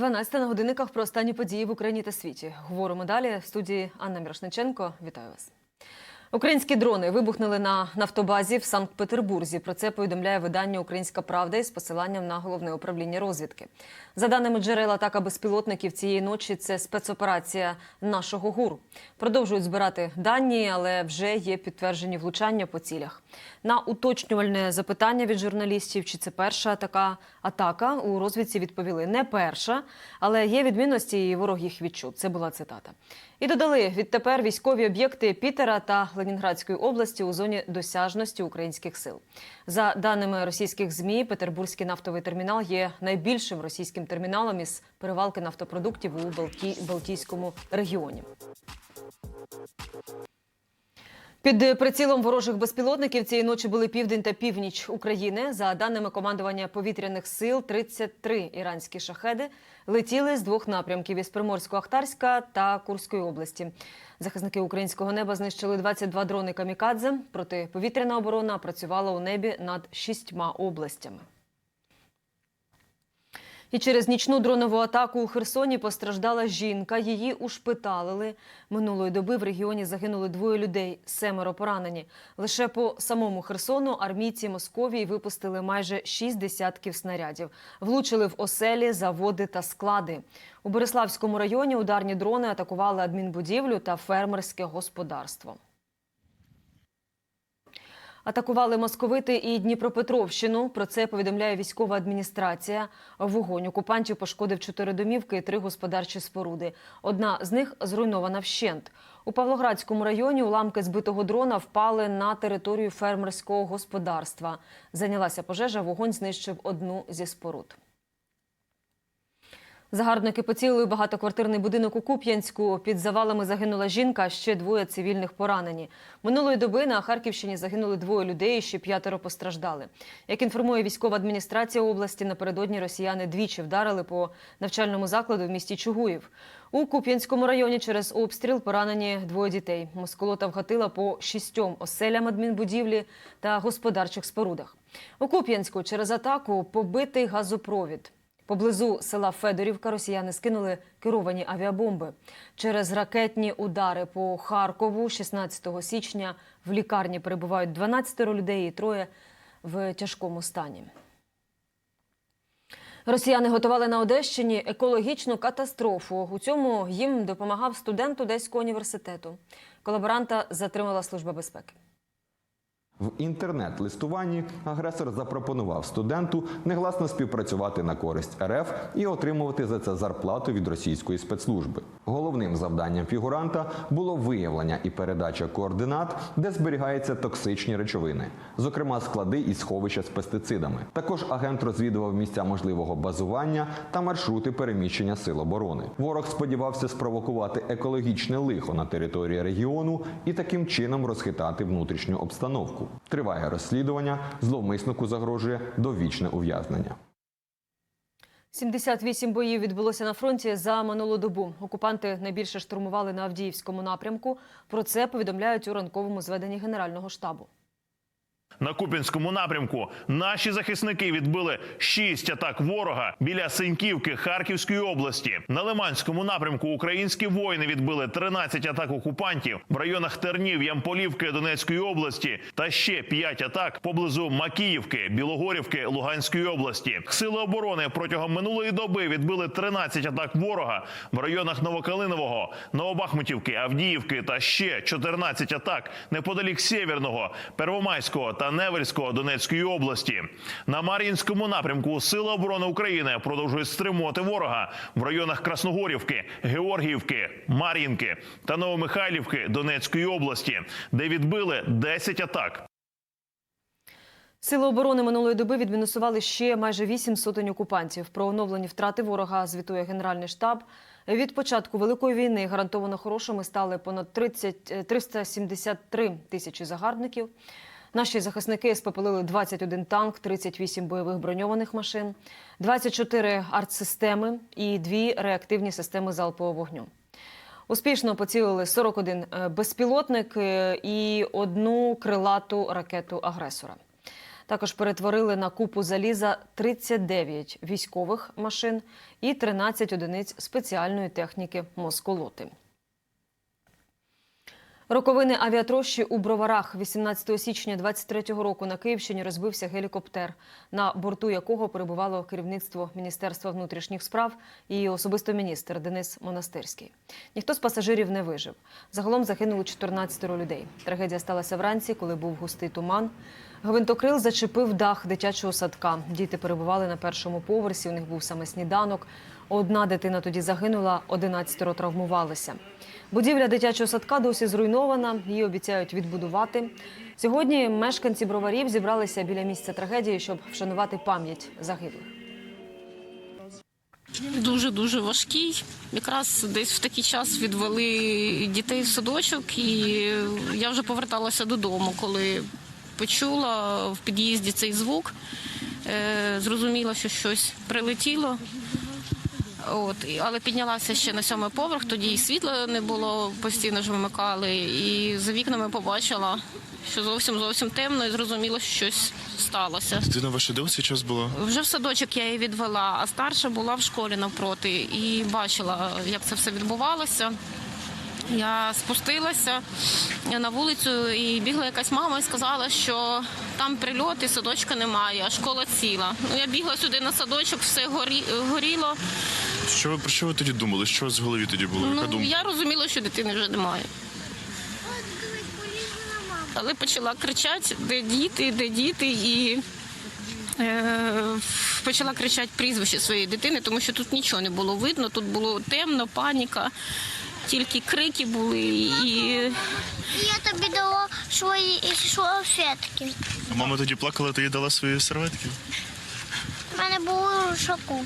12 на годинниках про останні події в Україні та світі. Говоримо далі в студії Анна Мірошниченко. Вітаю вас. Українські дрони вибухнули на нафтобазі в Санкт-Петербурзі. Про це повідомляє видання Українська Правда із посиланням на головне управління розвідки. За даними джерел, атака безпілотників цієї ночі це спецоперація нашого ГУР. Продовжують збирати дані, але вже є підтверджені влучання по цілях. На уточнювальне запитання від журналістів, чи це перша така атака, у розвідці відповіли не перша, але є відмінності, і ворог їх відчув. Це була цитата. І додали відтепер військові об'єкти Пітера та Ленінградської області у зоні досяжності українських сил. За даними російських змі, Петербурзький нафтовий термінал є найбільшим російським терміналом із перевалки нафтопродуктів у Балті... Балтійському регіоні. Під прицілом ворожих безпілотників цієї ночі були південь та північ України. За даними командування повітряних сил, 33 іранські шахеди летіли з двох напрямків із Приморсько-Ахтарська та Курської області. Захисники українського неба знищили 22 дрони камікадзе. Протиповітряна оборона працювала у небі над шістьма областями. І через нічну дронову атаку у Херсоні постраждала жінка. Її ушпиталили. Минулої доби в регіоні загинули двоє людей, семеро поранені. Лише по самому Херсону армійці Московії випустили майже шість десятків снарядів. Влучили в оселі, заводи та склади. У Бориславському районі ударні дрони атакували адмінбудівлю та фермерське господарство. Атакували московити і Дніпропетровщину. Про це повідомляє військова адміністрація. Вогонь окупантів пошкодив чотири домівки і три господарчі споруди. Одна з них зруйнована вщент. У Павлоградському районі уламки збитого дрона впали на територію фермерського господарства. Зайнялася пожежа, вогонь знищив одну зі споруд. Загарбники поцілили багатоквартирний будинок у Куп'янську. Під завалами загинула жінка, ще двоє цивільних поранені. Минулої доби на Харківщині загинули двоє людей, ще п'ятеро постраждали. Як інформує військова адміністрація області, напередодні росіяни двічі вдарили по навчальному закладу в місті Чугуїв. У Куп'янському районі через обстріл поранені двоє дітей. Москолота вгатила по шістьом оселям адмінбудівлі та господарчих спорудах. У Куп'янську через атаку побитий газопровід. Поблизу села Федорівка росіяни скинули керовані авіабомби. Через ракетні удари по Харкову 16 січня в лікарні перебувають 12 людей і троє в тяжкому стані. Росіяни готували на Одещині екологічну катастрофу. У цьому їм допомагав студент Одеського університету. Колаборанта затримала служба безпеки. В інтернет-листуванні агресор запропонував студенту негласно співпрацювати на користь РФ і отримувати за це зарплату від російської спецслужби. Головним завданням фігуранта було виявлення і передача координат, де зберігаються токсичні речовини, зокрема склади і сховища з пестицидами. Також агент розвідував місця можливого базування та маршрути переміщення сил оборони. Ворог сподівався спровокувати екологічне лихо на території регіону і таким чином розхитати внутрішню обстановку. Триває розслідування, зловмиснику загрожує довічне ув'язнення. 78 боїв відбулося на фронті за минулу добу. Окупанти найбільше штурмували на Авдіївському напрямку. Про це повідомляють у ранковому зведенні Генерального штабу. На Куп'янському напрямку наші захисники відбили шість атак ворога біля Синьківки Харківської області. На Лиманському напрямку українські воїни відбили 13 атак окупантів в районах Тернів, Ямполівки Донецької області та ще 5 атак поблизу Макіївки, Білогорівки Луганської області. Сили оборони протягом минулої доби відбили 13 атак ворога в районах Новокалинового, Новобахмутівки, Авдіївки та ще 14 атак неподалік Сєвєрного, Первомайського та Невельського Донецької області. На Мар'їнському напрямку Сили оборони України продовжують стримувати ворога в районах Красногорівки, Георгіївки, Мар'їнки та Новомихайлівки Донецької області, де відбили 10 атак. Сили оборони минулої доби відмінусували ще майже 8 сотень окупантів. Про оновлені втрати ворога звітує Генеральний штаб. Від початку Великої війни гарантовано хорошими стали понад 30, 373 тисячі загарбників. Наші захисники спопилили 21 танк, 38 бойових броньованих машин, 24 артсистеми і дві реактивні системи залпового вогню. Успішно поцілили 41 безпілотник е, і одну крилату ракету агресора. Також перетворили на купу заліза 39 військових машин і 13 одиниць спеціальної техніки москолоти. Роковини авіатрощі у Броварах 18 січня 23-го року на Київщині розбився гелікоптер, на борту якого перебувало керівництво Міністерства внутрішніх справ і особисто міністр Денис Монастирський. Ніхто з пасажирів не вижив. Загалом загинуло 14 людей. Трагедія сталася вранці, коли був густий туман. Гвинтокрил зачепив дах дитячого садка. Діти перебували на першому поверсі. У них був саме сніданок. Одна дитина тоді загинула, 11 травмувалися. Будівля дитячого садка досі зруйнована. Її обіцяють відбудувати. Сьогодні мешканці броварів зібралися біля місця трагедії, щоб вшанувати пам'ять загиблих. Дуже дуже важкий. Якраз десь в такий час відвели дітей в садочок, і я вже поверталася додому, коли почула в під'їзді цей звук. Е, Зрозуміла, що щось прилетіло. От, але піднялася ще на сьомий поверх, тоді і світла не було, постійно ж вимикали. І за вікнами побачила, що зовсім зовсім темно, і зрозуміла, що щось сталося. Дитина ваша де цей час була? Вже в садочок я її відвела, а старша була в школі навпроти і бачила, як це все відбувалося. Я спустилася на вулицю і бігла якась мама і сказала, що там прильот і садочка немає, а школа ціла. Ну, я бігла сюди на садочок, все горі, горіло. Що ви про що ви тоді думали? Що у вас в голові тоді було? Яка Ну, думка? я розуміла, що дитини вже немає. Але почала кричати, де діти, де діти, і е, почала кричати прізвище своєї дитини, тому що тут нічого не було видно, тут було темно, паніка, тільки крики були. І Я тобі дала свої салфетки. А Мама тоді плакала, ти їй дала свої серветки. У мене були в рушаку.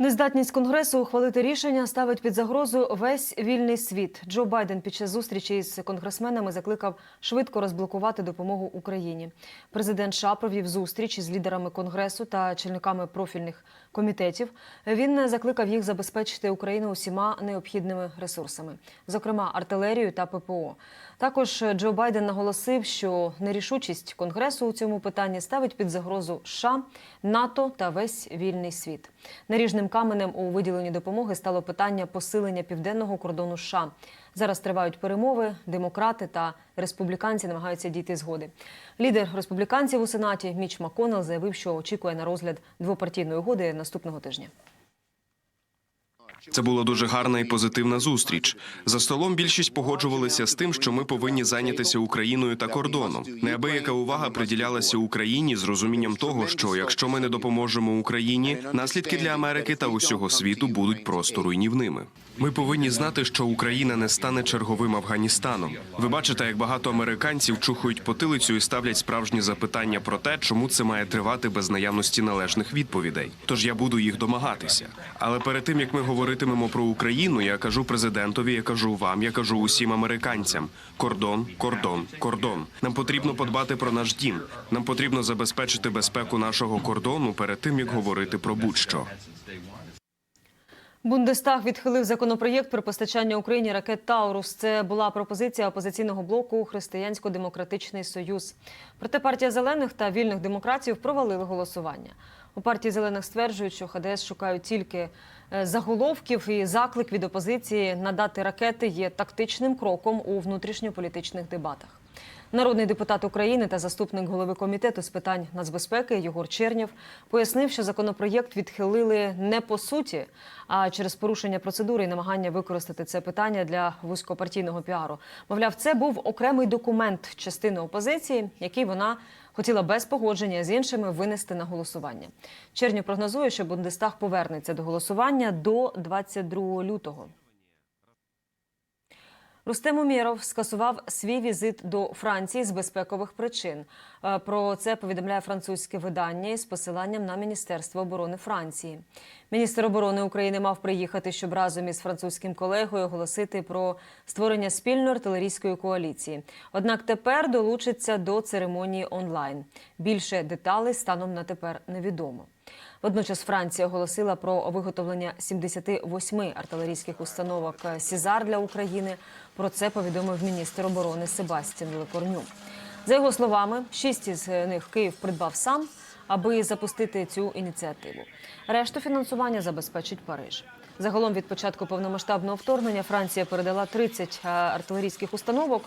Нездатність конгресу ухвалити рішення ставить під загрозу весь вільний світ. Джо Байден під час зустрічі з конгресменами закликав швидко розблокувати допомогу Україні. Президент США провів зустріч із лідерами конгресу та чільниками профільних комітетів. Він закликав їх забезпечити Україну усіма необхідними ресурсами, зокрема артилерією та ППО. Також Джо Байден наголосив, що нерішучість конгресу у цьому питанні ставить під загрозу США, НАТО та весь вільний світ. Наріжним каменем у виділенні допомоги стало питання посилення південного кордону США. Зараз тривають перемови. Демократи та республіканці намагаються дійти згоди. Лідер республіканців у сенаті Міч Маконел заявив, що очікує на розгляд двопартійної угоди наступного тижня. Це була дуже гарна і позитивна зустріч. За столом більшість погоджувалися з тим, що ми повинні зайнятися Україною та кордоном. Неабияка увага приділялася Україні з розумінням того, що якщо ми не допоможемо Україні, наслідки для Америки та усього світу будуть просто руйнівними. Ми повинні знати, що Україна не стане черговим Афганістаном. Ви бачите, як багато американців чухають потилицю і ставлять справжні запитання про те, чому це має тривати без наявності належних відповідей. Тож я буду їх домагатися. Але перед тим як ми говоритимемо про Україну, я кажу президентові, я кажу вам, я кажу усім американцям: кордон, кордон, кордон. Нам потрібно подбати про наш дім. Нам потрібно забезпечити безпеку нашого кордону перед тим, як говорити про будь-що. Бундестаг відхилив законопроєкт про постачання Україні ракет Таурус. Це була пропозиція опозиційного блоку Християнсько-демократичний союз. Проте партія зелених та вільних демократів провалили голосування. У партії зелених стверджують, що ХДС шукають тільки заголовків і заклик від опозиції надати ракети є тактичним кроком у внутрішньополітичних дебатах. Народний депутат України та заступник голови комітету з питань нацбезпеки Єгор Чернєв пояснив, що законопроєкт відхилили не по суті, а через порушення процедури і намагання використати це питання для вузькопартійного піару. Мовляв, це був окремий документ частини опозиції, який вона хотіла без погодження з іншими винести на голосування. Чернів прогнозує, що Бундестаг повернеться до голосування до 22 лютого. Рустем Умєров скасував свій візит до Франції з безпекових причин. Е, Про це повідомляє французьке видання із посиланням на Міністерство оборони Франції. Міністр оборони України мав приїхати, щоб разом із французьким колегою оголосити про створення спільної артилерійської коаліції. Однак тепер долучиться до церемонії онлайн. Більше деталей станом на тепер невідомо. Водночас Франція оголосила про виготовлення 78 артилерійських установок Сізар для України. Про це повідомив міністр оборони Себастьян Лекорню. За його словами, шість із них Київ придбав сам, аби запустити цю ініціативу. Решту фінансування забезпечить Париж. Загалом від початку повномасштабного вторгнення Франція передала 30 артилерійських установок.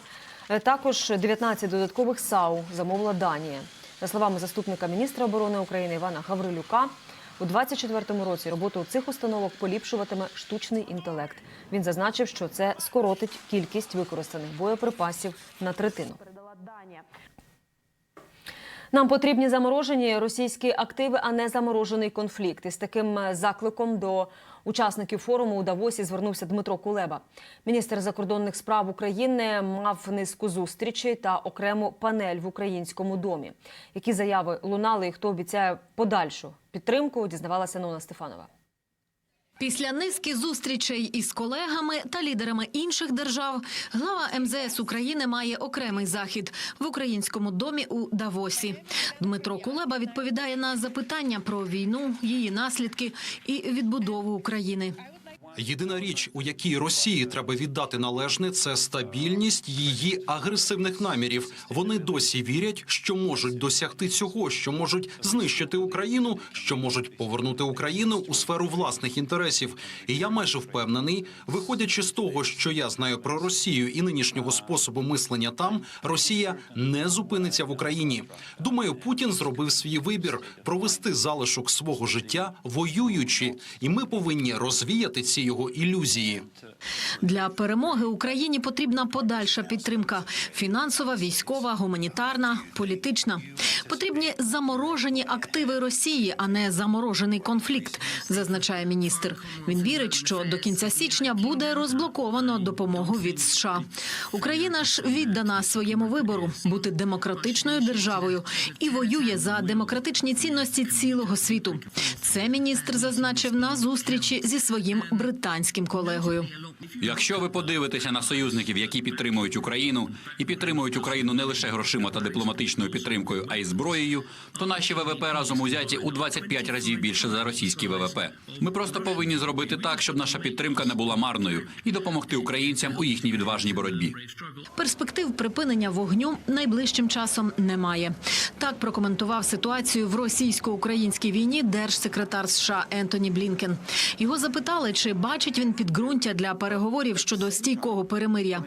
Е, Також 19 додаткових САУ замовила Данія. За словами заступника міністра оборони України Івана Гаврилюка, у 2024 році роботу цих установок поліпшуватиме штучний інтелект. Він зазначив, що це скоротить кількість використаних боєприпасів на третину. Нам потрібні заморожені російські активи, а не заморожений конфлікт. Із таким е, закликом до учасників форуму у Давосі звернувся Дмитро Кулеба. Міністр закордонних справ України мав низку зустрічей та окрему панель в українському домі. Які заяви лунали і хто обіцяє подальшу підтримку, дізнавалася Нона Стефанова. Після низки зустрічей із колегами та лідерами інших держав глава МЗС України має окремий захід в українському домі у Давосі. Дмитро Кулеба відповідає на запитання про війну, її наслідки і відбудову України. Єдина річ, у якій Росії треба віддати належне, це стабільність її агресивних намірів. Вони досі вірять, що можуть досягти цього, що можуть знищити Україну, що можуть повернути Україну у сферу власних інтересів. І я майже впевнений, виходячи з того, що я знаю про Росію і нинішнього способу мислення там, Росія не зупиниться в Україні. Думаю, Путін зробив свій вибір провести залишок свого життя воюючи, і ми повинні розвіяти ці його ілюзії. Для перемоги Україні потрібна подальша підтримка: фінансова, військова, гуманітарна, політична. Потрібні заморожені активи Росії, а не заморожений конфлікт, зазначає міністр. Він вірить, що до кінця січня буде розблоковано допомогу від США. Україна ж віддана своєму вибору бути демократичною державою і воює за демократичні цінності цілого світу. Це міністр зазначив на зустрічі зі своїм британським колегою. Якщо ви подивитеся на союзників, які підтримують Україну, і підтримують Україну не лише грошима та дипломатичною підтримкою, а й зброєю, то наші ВВП разом узяті у 25 разів більше за російський ВВП. Ми просто повинні зробити так, щоб наша підтримка не була марною, і допомогти українцям у їхній відважній боротьбі. Перспектив припинення вогню найближчим часом немає. Так прокоментував ситуацію в російсько-українській війні держсекретар США Ентоні Блінкен. Його запитали, чи бачить він підґрунтя для переговорів щодо стійкого перемир'я.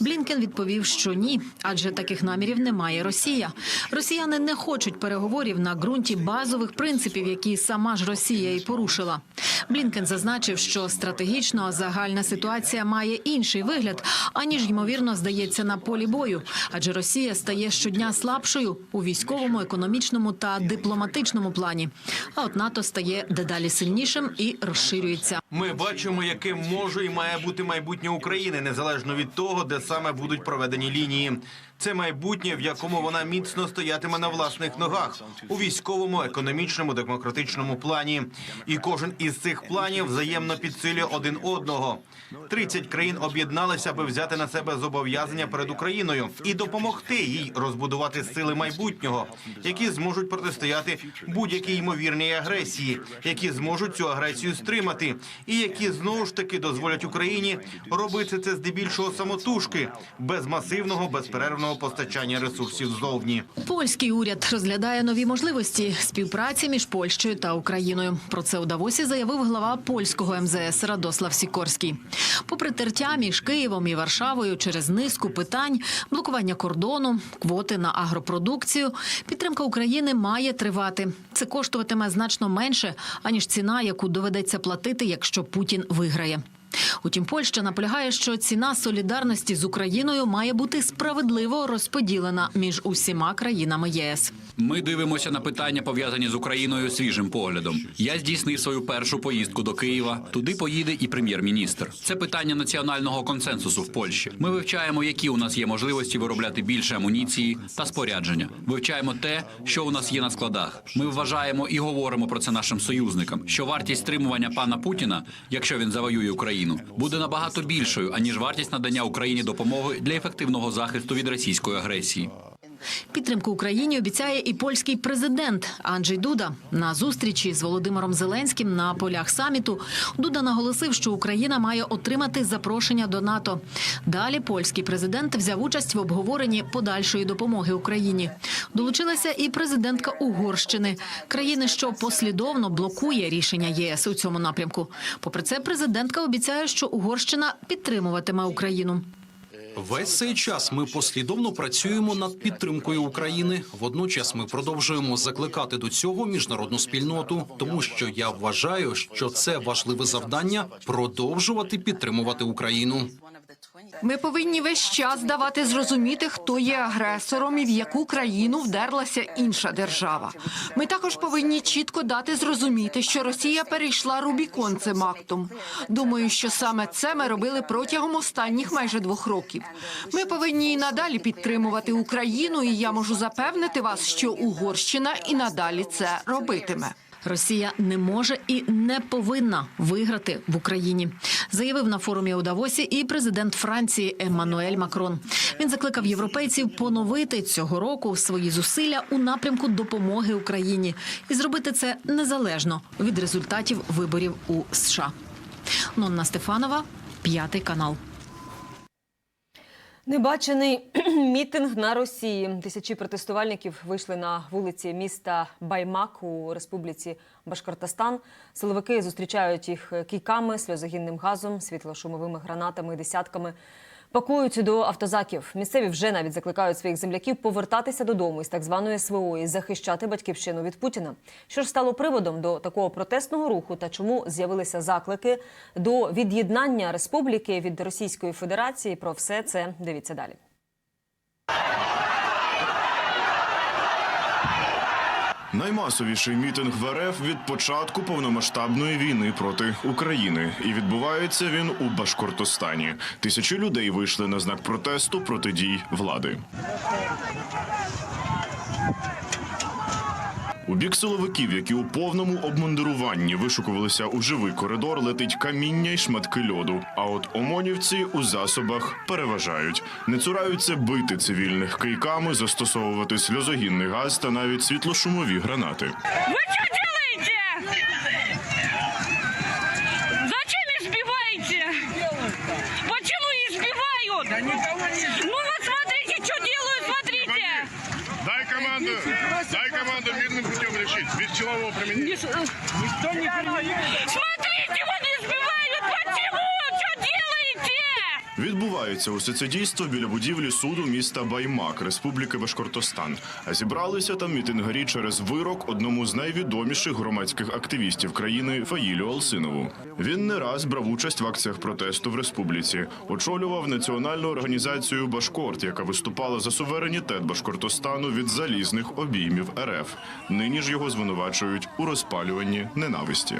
Блінкен відповів, що ні, адже таких намірів немає Росія. Росіяни не хочуть переговорів на ґрунті базових принципів, які сама ж Росія і порушила. Блінкен зазначив, що стратегічно загальна ситуація має інший вигляд, аніж ймовірно здається на полі бою, адже Росія стає щодня слабшою у військовому, економічному та дипломатичному плані. А от НАТО стає дедалі сильнішим і розширюється. Ми бачимо, яким може і має бути майбутнє України, незалежно від того, де саме будуть проведені лінії. Це майбутнє, в якому вона міцно стоятиме на власних ногах у військовому, економічному, демократичному плані. І кожен із цих планів взаємно підсилює один одного. 30 країн об'єдналися, аби взяти на себе зобов'язання перед Україною і допомогти їй розбудувати сили майбутнього, які зможуть протистояти будь-якій ймовірній агресії, які зможуть цю агресію стримати, і які знову ж таки дозволять Україні робити це здебільшого самотужки, без масивного безперервного постачання ресурсів ззовні. Польський уряд розглядає нові можливості співпраці між Польщею та Україною. Про це у Давосі заявив глава польського МЗС Радослав Сікорський. Попри тертя між Києвом і Варшавою через низку питань, блокування кордону, квоти на агропродукцію, підтримка України має тривати. Це коштуватиме значно менше аніж ціна, яку доведеться платити, якщо Путін виграє. Утім, Польща наполягає, що ціна солідарності з Україною має бути справедливо розподілена між усіма країнами ЄС. Ми дивимося на питання, пов'язані з Україною свіжим поглядом. Я здійснив свою першу поїздку до Києва. Туди поїде і прем'єр-міністр. Це питання національного консенсусу в Польщі. Ми вивчаємо, які у нас є можливості виробляти більше амуніції та спорядження. Вивчаємо те, що у нас є на складах. Ми вважаємо і говоримо про це нашим союзникам. Що вартість стримування пана Путіна, якщо він завоює Україну, буде набагато більшою аніж вартість надання Україні допомоги для ефективного захисту від російської агресії. Підтримку Україні обіцяє і польський президент Анджей Дуда. На зустрічі з Володимиром Зеленським на полях саміту Дуда наголосив, що Україна має отримати запрошення до НАТО. Далі польський президент взяв участь в обговоренні подальшої допомоги Україні. Долучилася і президентка Угорщини, країни, що послідовно блокує рішення ЄС у цьому напрямку. Попри це, президентка обіцяє, що Угорщина підтримуватиме Україну. Весь цей час ми послідовно працюємо над підтримкою України. Водночас ми продовжуємо закликати до цього міжнародну спільноту, тому що я вважаю, що це важливе завдання продовжувати підтримувати Україну. Ми повинні весь час давати зрозуміти, хто є агресором і в яку країну вдерлася інша держава. Ми також повинні чітко дати зрозуміти, що Росія перейшла Рубікон цим актом. Думаю, що саме це ми робили протягом останніх майже двох років. Ми повинні і надалі підтримувати Україну, і я можу запевнити вас, що Угорщина і надалі це робитиме. Росія не може і не повинна виграти в Україні, заявив на форумі у Давосі і президент Франції Еммануель Макрон. Він закликав європейців поновити цього року свої зусилля у напрямку допомоги Україні і зробити це незалежно від результатів виборів у США. Нонна Стефанова, п'ятий канал. Небачений мітинг на Росії. Тисячі протестувальників вийшли на вулиці міста Баймак у республіці Башкортостан. Силовики зустрічають їх кійками, сльозогінним газом, світлошумовими гранатами десятками. Пакують до автозаків. Місцеві вже навіть закликають своїх земляків повертатися додому із так званої СВО і захищати батьківщину від Путіна. Що ж стало приводом до такого протестного руху та чому з'явилися заклики до від'єднання республіки від Російської Федерації? Про все це дивіться далі. Наймасовіший мітинг в РФ від початку повномасштабної війни проти України, і відбувається він у Башкортостані. Тисячі людей вийшли на знак протесту проти дій влади. У бік силовиків, які у повному обмундируванні вишукувалися у живий коридор, летить каміння й шматки льоду. А от омонівці у засобах переважають, не цураються бити цивільних кийками, застосовувати сльозогінний газ та навіть світлошумові гранати. Вы 你是你是你是你 Відбувається усе це дійство біля будівлі суду міста Баймак, Республіки Башкортостан. А зібралися там мітингарі через вирок одному з найвідоміших громадських активістів країни Фаїлю Алсинову. Він не раз брав участь в акціях протесту в республіці, очолював національну організацію Башкорт, яка виступала за суверенітет Башкортостану від залізних обіймів РФ. Нині ж його звинувачують у розпалюванні ненависті.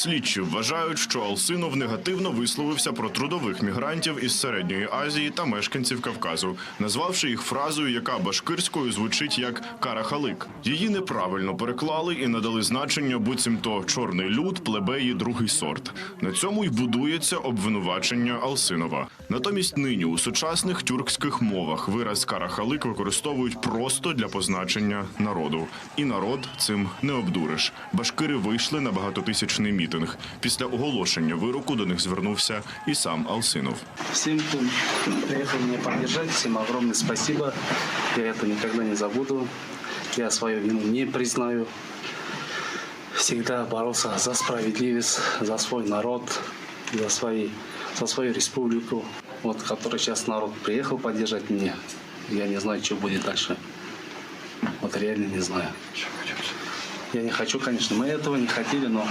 Слідчі вважають, що Алсинов негативно висловився про трудових мігрантів із середньої Азії та мешканців Кавказу, назвавши їх фразою, яка башкирською звучить як карахалик. Її неправильно переклали і надали значення, буцімто чорний люд, плебеї, другий сорт. На цьому й будується обвинувачення Алсинова. Натомість нині у сучасних тюркських мовах вираз карахалик використовують просто для позначення народу, і народ цим не обдуриш. Башкири вийшли на багатотисячний мітинг. Після оголошення вироку до них звернувся і сам Алсинов. Всем, кто приехал меня поддержать, всем огромное спасибо. Я это никогда не забуду. Я свою вину не признаю. Всегда боролся за справедливость, за свой народ, за, свои, за свою республику, вот, который сейчас народ приехал поддержать меня. Я не знаю, что будет дальше. Вот реально не знаю. Я не хочу, конечно, мы этого не хотели, но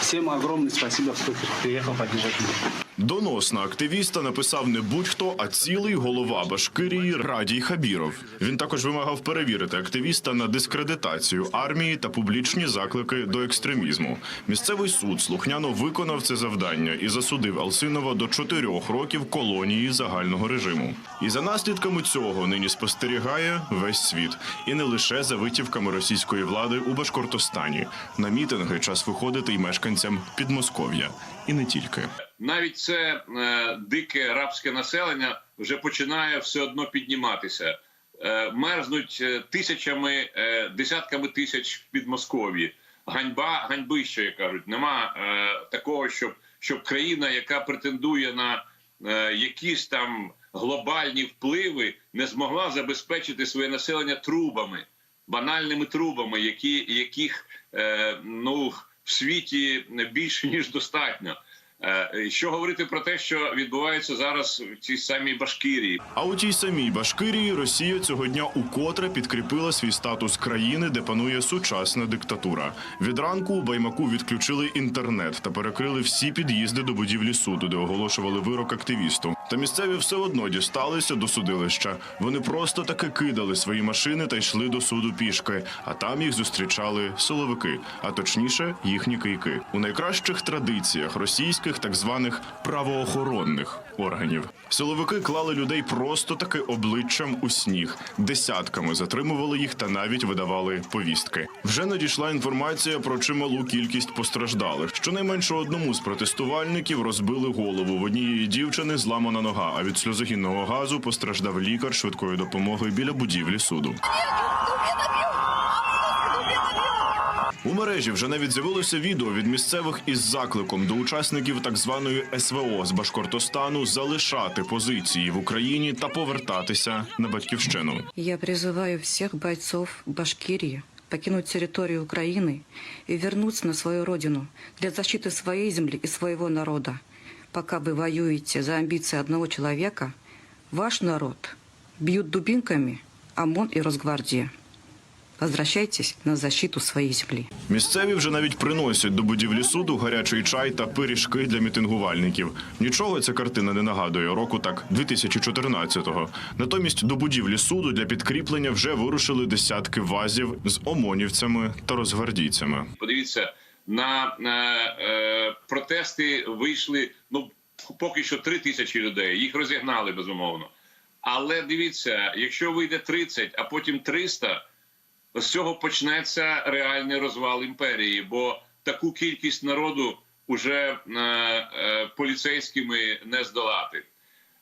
всем огромное спасибо, кто приехал поддержать меня. Донос на активіста написав не будь-хто, а цілий голова Башкирії Радій Хабіров. Він також вимагав перевірити активіста на дискредитацію армії та публічні заклики до екстремізму. Місцевий суд слухняно виконав це завдання і засудив Алсинова до чотирьох років колонії загального режиму. І за наслідками цього нині спостерігає весь світ, і не лише за витівками російської влади у Башкортостані. На мітинги час виходити й мешканцям Підмосков'я, і не тільки. навіть це е, дике рабське населення вже починає все одно підніматися. Е, мерзнуть е, тисячами, е, десятками тисяч в Підмосков'ї. Ганьба, ганьбище, кажуть. Нема е, такого, щоб, щоб країна, яка претендує на е, якісь там глобальні впливи, не змогла забезпечити своє населення трубами, банальними трубами, які, яких е, ну, в світі більше ніж достатньо. Е, Що говорити про те, що відбувається зараз в цій самій Башкирії? А у тій самій Башкирії Росія цього дня укотре підкріпила свій статус країни, де панує сучасна диктатура. Від ранку у Баймаку відключили інтернет та перекрили всі під'їзди до будівлі суду, де оголошували вирок активісту. Та місцеві все одно дісталися до судилища. Вони просто таки кидали свої машини та йшли до суду пішки. А там їх зустрічали силовики, а точніше їхні кийки. У найкращих традиціях російських так званих правоохоронних органів. Силовики клали людей просто таки обличчям у сніг, десятками затримували їх та навіть видавали повістки. Вже надійшла інформація про чималу кількість постраждалих. Щонайменше одному з протестувальників розбили голову. В однієї дівчини зламана нога. А від сльозогінного газу постраждав лікар швидкої допомоги біля будівлі суду. У мережі вже навіть з'явилося відео від місцевих із закликом до учасників так званої СВО з Башкортостану залишати позиції в Україні та повертатися на батьківщину. Я призываю всех бойцов Башкирии покинуть территорию Украины и вернуться на свою родину для защиты своей земли и своего народа. Пока вы воюете за амбиции одного человека, ваш народ бьют дубинками ОМОН и Росгвардия. Возвращайтесь на защиту своей земли. Місцеві вже навіть приносять до будівлі суду гарячий чай та пиріжки для мітингувальників. Нічого ця картина не нагадує року так 2014-го. Натомість до будівлі суду для підкріплення вже вирушили десятки вазів з омонівцями та розгвардійцями. Подивіться на, на е, протести. Вийшли ну поки що три тисячі людей. Їх розігнали безумовно. Але дивіться, якщо вийде 30, а потім 300, з цього почнеться реальний розвал імперії, бо таку кількість народу уже е, е, поліцейськими не здолати.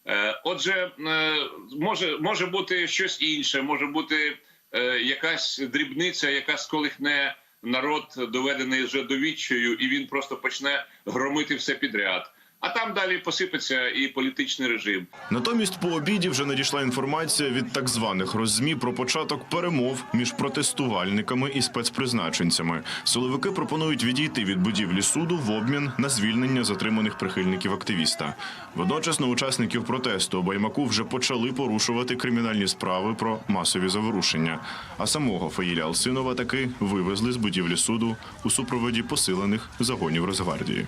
Е, Отже, е, може, може бути щось інше, може бути е, якась дрібниця, яка сколихне народ, доведений вже до відчаю, і він просто почне громити все підряд. А там далі посипеться і політичний режим. Натомість по обіді вже надійшла інформація від так званих роззмі про початок перемов між протестувальниками і спецпризначенцями. Силовики пропонують відійти від будівлі суду в обмін на звільнення затриманих прихильників активіста. Водночас на учасників протесту Баймаку вже почали порушувати кримінальні справи про масові заворушення. А самого Фаїля Алсинова таки вивезли з будівлі суду у супроводі посилених загонів Росгвардії.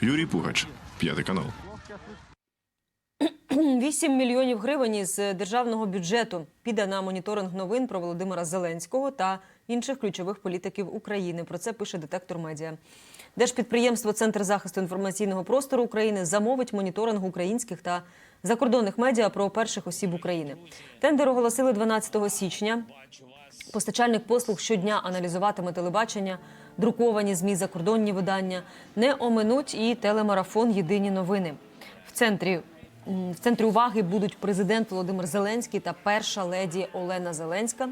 Юрій Пугач, п'ятий канал. 8 мільйонів гривень із державного бюджету піде на моніторинг новин про Володимира Зеленського та інших ключових політиків України. Про це пише детектор медіа. Держпідприємство Центр захисту інформаційного простору України замовить моніторинг українських та закордонних медіа про перших осіб України. Тендер оголосили 12 січня. Постачальник послуг щодня аналізуватиме телебачення, друковані змі, закордонні видання. Не оминуть і телемарафон Єдині новини. В центрі в центрі уваги будуть президент Володимир Зеленський та перша леді Олена Зеленська,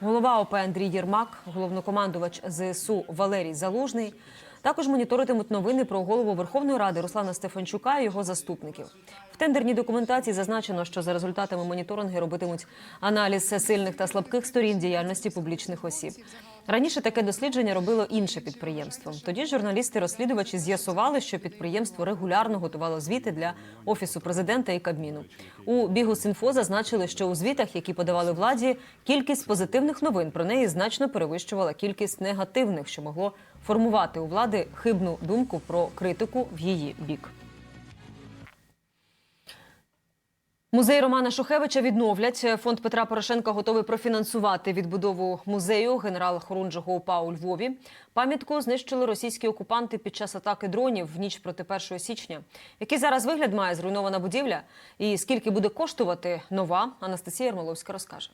голова ОП Андрій Єрмак, головнокомандувач ЗСУ Валерій Залужний. Також моніторитимуть новини про голову Верховної Ради Руслана Стефанчука і його заступників. В тендерній документації зазначено, що за результатами моніторингу робитимуть аналіз сильних та слабких сторін діяльності публічних осіб. Раніше таке дослідження робило інше підприємство. Тоді журналісти-розслідувачі з'ясували, що підприємство регулярно готувало звіти для офісу президента і Кабміну. У Бігус.Інфо зазначили, що у звітах, які подавали владі, кількість позитивних новин про неї значно перевищувала кількість негативних, що могло формувати у влади хибну думку про критику в її бік. Музей Романа Шухевича відновлять. Фонд Петра Порошенка готовий профінансувати відбудову музею генерала Хорунжого УПА у Львові. Пам'ятку знищили російські окупанти під час атаки дронів в ніч проти 1 січня. Який зараз вигляд має зруйнована будівля і скільки буде коштувати нова, Анастасія Ярмоловська розкаже.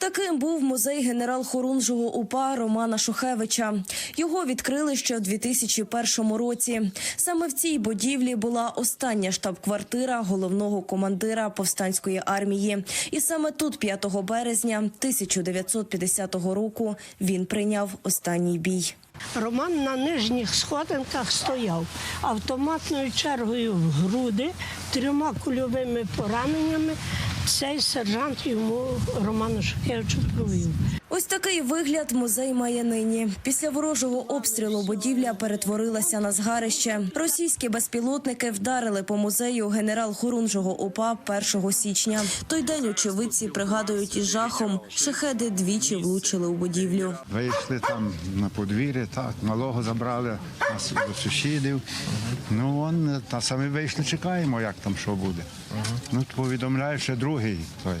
Таким був музей генерал Хорунжого УПА Романа Шухевича. Його відкрили ще у 2001 році. Саме в цій будівлі була остання штаб-квартира головного командира повстанської армії. І саме тут, 5 березня 1950 року, він прийняв останній бій. Роман на нижніх сходинках стояв автоматною чергою в груди, трьома кульовими пораненнями. Цей сержант йому Роману Шухевичу провів. Ось такий вигляд музей має нині. Після ворожого обстрілу будівля перетворилася на згарище. Російські безпілотники вдарили по музею генерал Хорунжого УПА 1 січня. Той день очевидці пригадують із жахом. Шахеди двічі влучили у будівлю. Вийшли там на подвір'я, так, малого забрали нас до сусідів. Ну, вон, та самі вийшли, чекаємо, як там що буде. Ну, повідомляє, що другий той.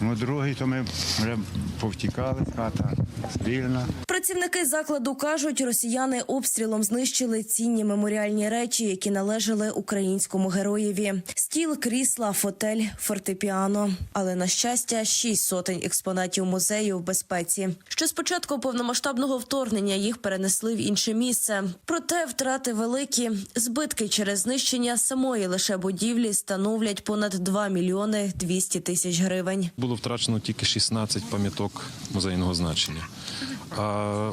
Ну, другий, то ми вже повтікали, хата спільна. Працівники закладу кажуть, росіяни обстрілом знищили цінні меморіальні речі, які належали українському героєві: стіл, крісла, фотель, фортепіано. Але на щастя, шість сотень експонатів музею в безпеці. Ще з початку повномасштабного вторгнення їх перенесли в інше місце. Проте втрати великі. Збитки через знищення самої лише будівлі становлять понад 2 мільйони 200 тисяч гривень. Було втрачено тільки 16 пам'яток музейного значення. А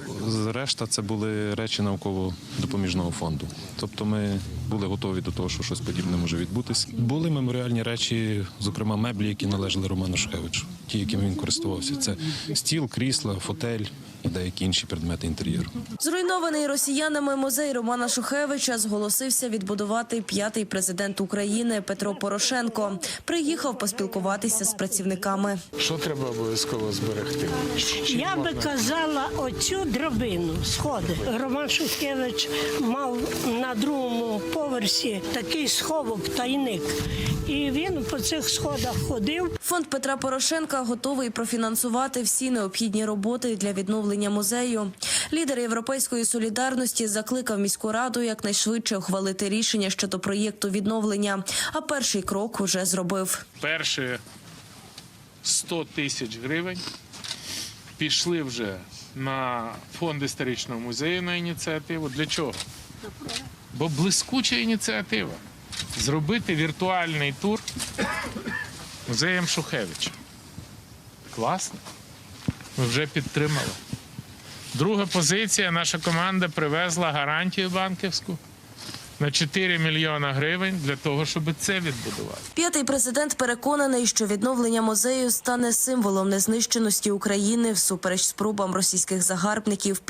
решта це були речі науково-допоміжного фонду. Тобто ми були готові до того, що щось подібне може відбутися. Були меморіальні речі, зокрема меблі, які належали Роману Шевичу, ті, якими він користувався. Це стіл, крісла, фотель і деякі інші предмети інтер'єру. Зруйнований росіянами музей Романа Шухевича зголосився відбудувати п'ятий президент України Петро Порошенко. Приїхав поспілкуватися з працівниками. Що треба обов'язково зберегти? Я би казала, оцю драбину, сходи. Роман Шухевич мав на другому поверсі такий сховок, тайник. І він по цих сходах ходив. Фонд Петра Порошенка готовий профінансувати всі необхідні роботи для відновлення музею. Лідер європейської солідарності закликав міську раду якнайшвидше ухвалити рішення щодо проєкту відновлення. А перший крок уже зробив. Перші 100 тисяч гривень пішли вже на фонд історичного музею на ініціативу. Для чого? Бо блискуча ініціатива зробити віртуальний тур музеєм Шухевича. Класно. Ми вже підтримали. Друга позиція. Наша команда привезла гарантію банківську на 4 мільйона гривень для того, щоб це відбудувати. П'ятий президент переконаний, що відновлення музею стане символом незнищеності України всупереч спробам російських загарбників